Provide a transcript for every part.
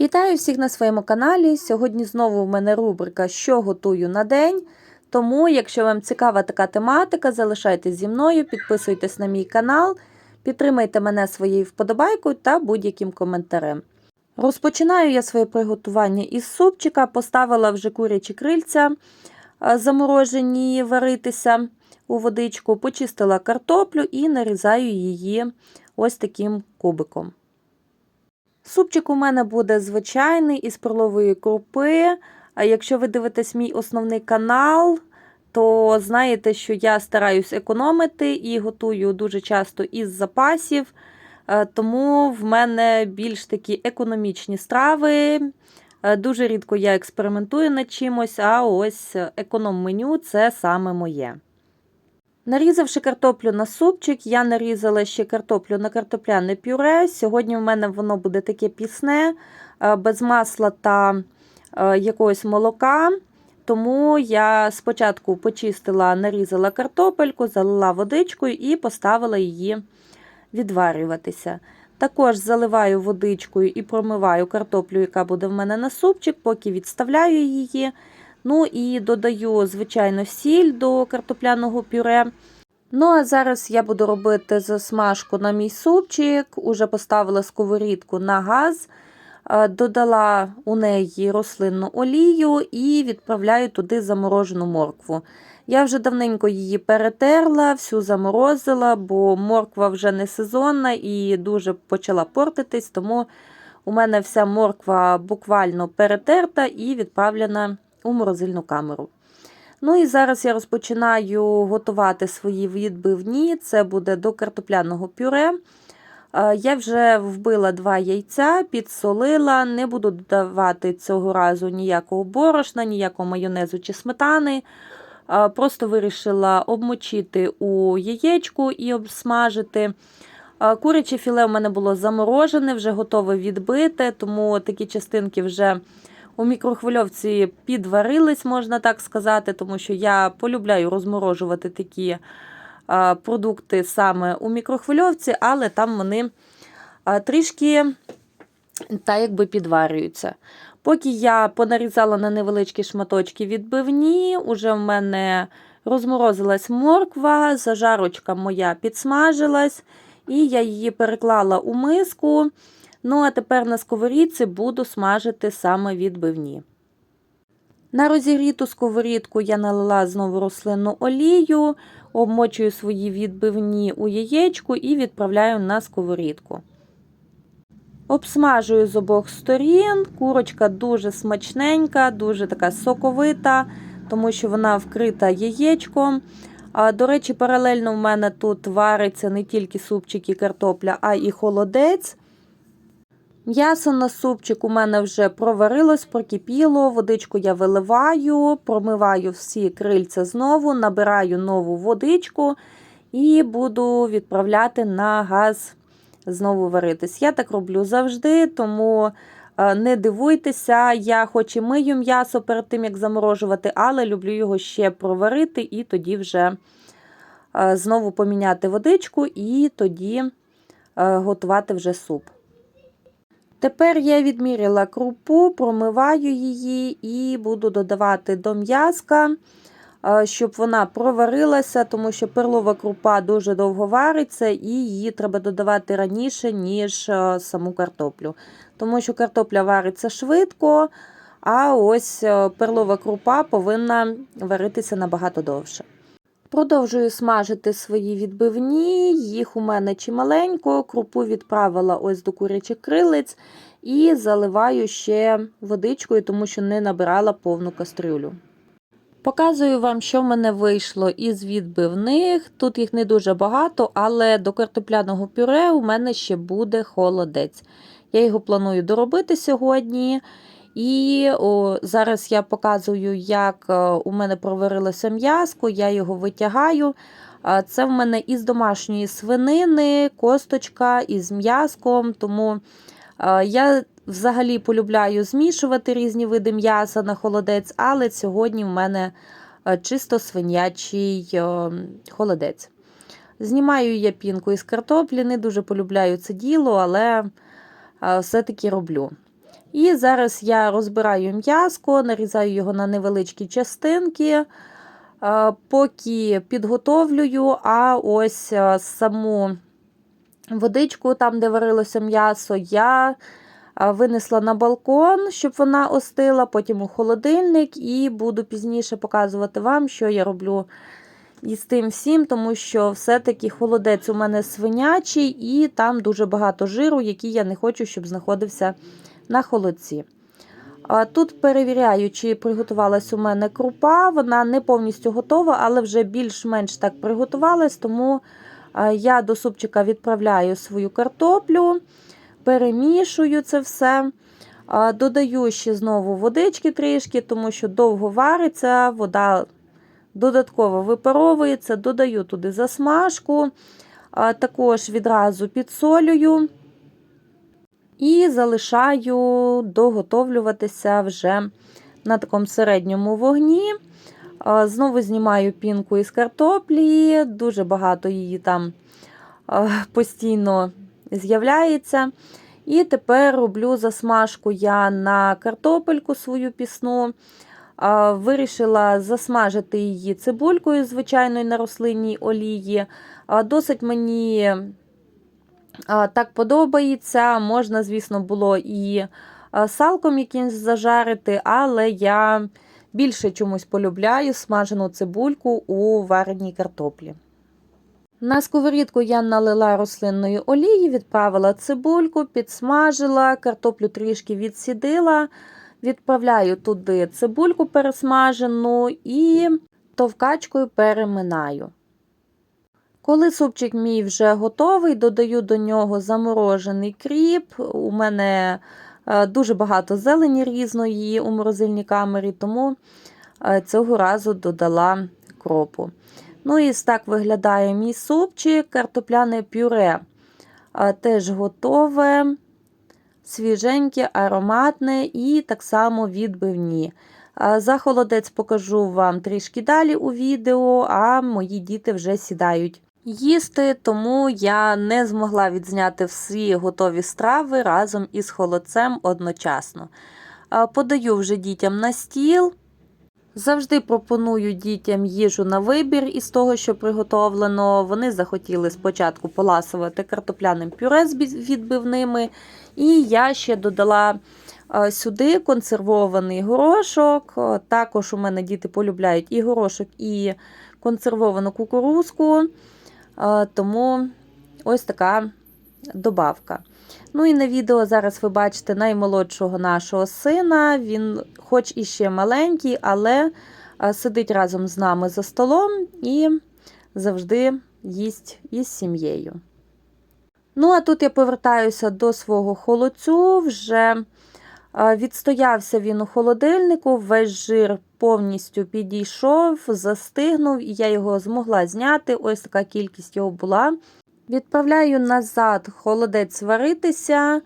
Вітаю всіх на своєму каналі. Сьогодні знову в мене рубрика Що готую на день. Тому, якщо вам цікава така тематика, залишайтесь зі мною, підписуйтесь на мій канал, підтримайте мене своєю вподобайкою та будь-яким коментарем. Розпочинаю я своє приготування із супчика, поставила вже курячі крильця заморожені варитися у водичку, почистила картоплю і нарізаю її ось таким кубиком. Супчик у мене буде звичайний із перлової крупи. А якщо ви дивитесь мій основний канал, то знаєте, що я стараюсь економити і готую дуже часто із запасів. Е, Тому в мене більш такі економічні страви. Е, Дуже рідко я експериментую над чимось, а ось економ-меню це саме моє. Нарізавши картоплю на супчик, я нарізала ще картоплю на картопляне пюре. Сьогодні в мене воно буде таке пісне, е, без масла та е, якогось молока. Тому я спочатку почистила, нарізала картопельку, залила водичкою і поставила її відварюватися. Також заливаю водичкою і промиваю картоплю, яка буде в мене на супчик, поки відставляю її. Ну і додаю, звичайно, сіль до картопляного пюре. Ну, а зараз я буду робити засмажку на мій супчик. Уже поставила сковорідку на газ, е, додала у неї рослинну олію і відправляю туди заморожену моркву. Я вже давненько її перетерла, всю заморозила, бо морква вже не сезонна і дуже почала портитись, тому у мене вся морква буквально перетерта і відправлена у морозильну камеру. Ну і зараз я розпочинаю готувати свої відбивні. Це буде до картопляного пюре. Е, Я вже вбила два яйця, підсолила, не буду додавати цього разу ніякого борошна, ніякого майонезу чи сметани. Е, Просто вирішила обмочити у яєчку і обсмажити. Е, Куряче філе у мене було заморожене, вже готове відбите, тому такі частинки вже у мікрохвильовці підварились, можна так сказати, тому що я полюбляю розморожувати такі продукти саме у мікрохвильовці, але там вони трішки та якби підварюються. Поки я понарізала на невеличкі шматочки відбивні, уже в мене розморозилась морква, зажарочка моя підсмажилась, і я її переклала у миску. Ну, а тепер на сковорідці буду смажити саме відбивні. На розігріту сковорідку я налила знову рослинну олію, обмочую свої відбивні у яєчку і відправляю на сковорідку. Обсмажую з обох сторін. Курочка дуже смачненька, дуже така соковита, тому що вона вкрита яєчком. А, До речі, паралельно в мене тут вариться не тільки супчик і картопля, а і холодець. М'ясо на супчик у мене вже проварилось, прокипіло, водичку я виливаю, промиваю всі крильця знову, набираю нову водичку і буду відправляти на газ знову варитись. Я так роблю завжди, тому е, не дивуйтеся, я хоч і мию м'ясо перед тим, як заморожувати, але люблю його ще проварити і тоді вже е, знову поміняти водичку і тоді е, готувати вже суп. Тепер я відміряла крупу, промиваю її і буду додавати до м'язка, щоб вона проварилася, тому що перлова крупа дуже довго вариться, і її треба додавати раніше, ніж саму картоплю. Тому що картопля вариться швидко, а ось перлова крупа повинна варитися набагато довше. Продовжую смажити свої відбивні, їх у мене чималенько, крупу відправила ось до курячих крилиць і заливаю ще водичкою, тому що не набирала повну кастрюлю. Показую вам, що в мене вийшло із відбивних. Тут їх не дуже багато, але до картопляного пюре у мене ще буде холодець. Я його планую доробити сьогодні. І о, зараз я показую, як у мене проварилося м'язко, я його витягаю. Це в мене із домашньої свинини, косточка із м'язком. Тому я взагалі полюбляю змішувати різні види м'яса на холодець, але сьогодні в мене чисто свинячий холодець. Знімаю я пінку із картоплі, не дуже полюбляю це діло, але все-таки роблю. І зараз я розбираю м'язко, нарізаю його на невеличкі частинки, е, поки підготовлюю, а ось е, саму водичку, там, де варилося м'ясо, я е, винесла на балкон, щоб вона остила, потім у холодильник, і буду пізніше показувати вам, що я роблю із тим всім, тому що все-таки холодець у мене свинячий, і там дуже багато жиру, який я не хочу, щоб знаходився на холодці. Тут перевіряю, чи приготувалась у мене крупа. Вона не повністю готова, але вже більш-менш так приготувалась, тому я до супчика відправляю свою картоплю, перемішую це все. Додаю ще знову водички трішки, тому що довго вариться, вода додатково випаровується, додаю туди засмажку, також відразу підсолюю. І залишаю доготовлюватися вже на такому середньому вогні. Знову знімаю пінку із картоплі, дуже багато її там постійно з'являється. І тепер роблю засмажку я на картопельку свою пісну. Вирішила засмажити її цибулькою, звичайною на рослинній олії. Досить мені так подобається. Можна, звісно, було і салком якимось зажарити, але я більше чомусь полюбляю смажену цибульку у вареній картоплі. На сковорідку я налила рослинної олії, відправила цибульку, підсмажила, картоплю трішки відсідила, відправляю туди цибульку пересмажену і товкачкою переминаю. Коли супчик мій вже готовий, додаю до нього заморожений кріп. У мене е, дуже багато зелені різної у морозильній камері, тому е, цього разу додала кропу. Ну і так виглядає мій супчик, картопляне пюре е, теж готове, свіженьке, ароматне і так само відбивні. За холодець покажу вам трішки далі у відео, а мої діти вже сідають їсти, тому я не змогла відзняти всі готові страви разом із холодцем одночасно. Подаю вже дітям на стіл. Завжди пропоную дітям їжу на вибір із того, що приготовлено. Вони захотіли спочатку поласувати картопляним пюре з відбивними. І я ще додала сюди консервований горошок. Також у мене діти полюбляють і горошок, і консервовану кукурузку. Тому ось така добавка. Ну і на відео зараз ви бачите наймолодшого нашого сина. Він, хоч і ще маленький, але сидить разом з нами за столом і завжди їсть із сім'єю. Ну, а тут я повертаюся до свого холодцю. Вже відстоявся він у холодильнику, весь жир повністю підійшов, застигнув, і я його змогла зняти. Ось така кількість його була. Відправляю назад холодець варитися,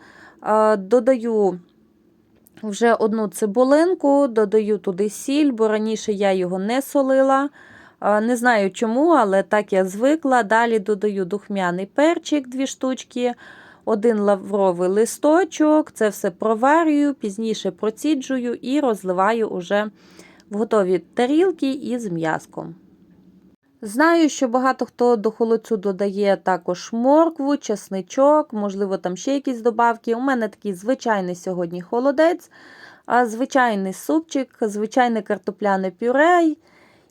додаю вже одну цибулинку, додаю туди сіль, бо раніше я його не солила. Не знаю чому, але так я звикла. Далі додаю духмяний перчик, дві штучки, один лавровий листочок. Це все проварюю, пізніше проціджую і розливаю уже в готові тарілки із м'язком. Знаю, що багато хто до холодцю додає також моркву, чесничок, можливо, там ще якісь добавки. У мене такий звичайний сьогодні холодець, звичайний супчик, звичайне картопляне пюре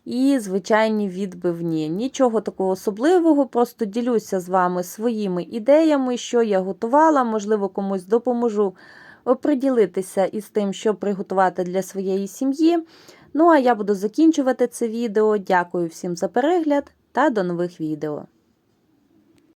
і звичайні відбивні. Нічого такого особливого, просто ділюся з вами своїми ідеями, що я готувала, можливо, комусь допоможу оприділитися із тим, що приготувати для своєї сім'ї. Ну, а я буду закінчувати це відео. Дякую всім за перегляд та до нових відео.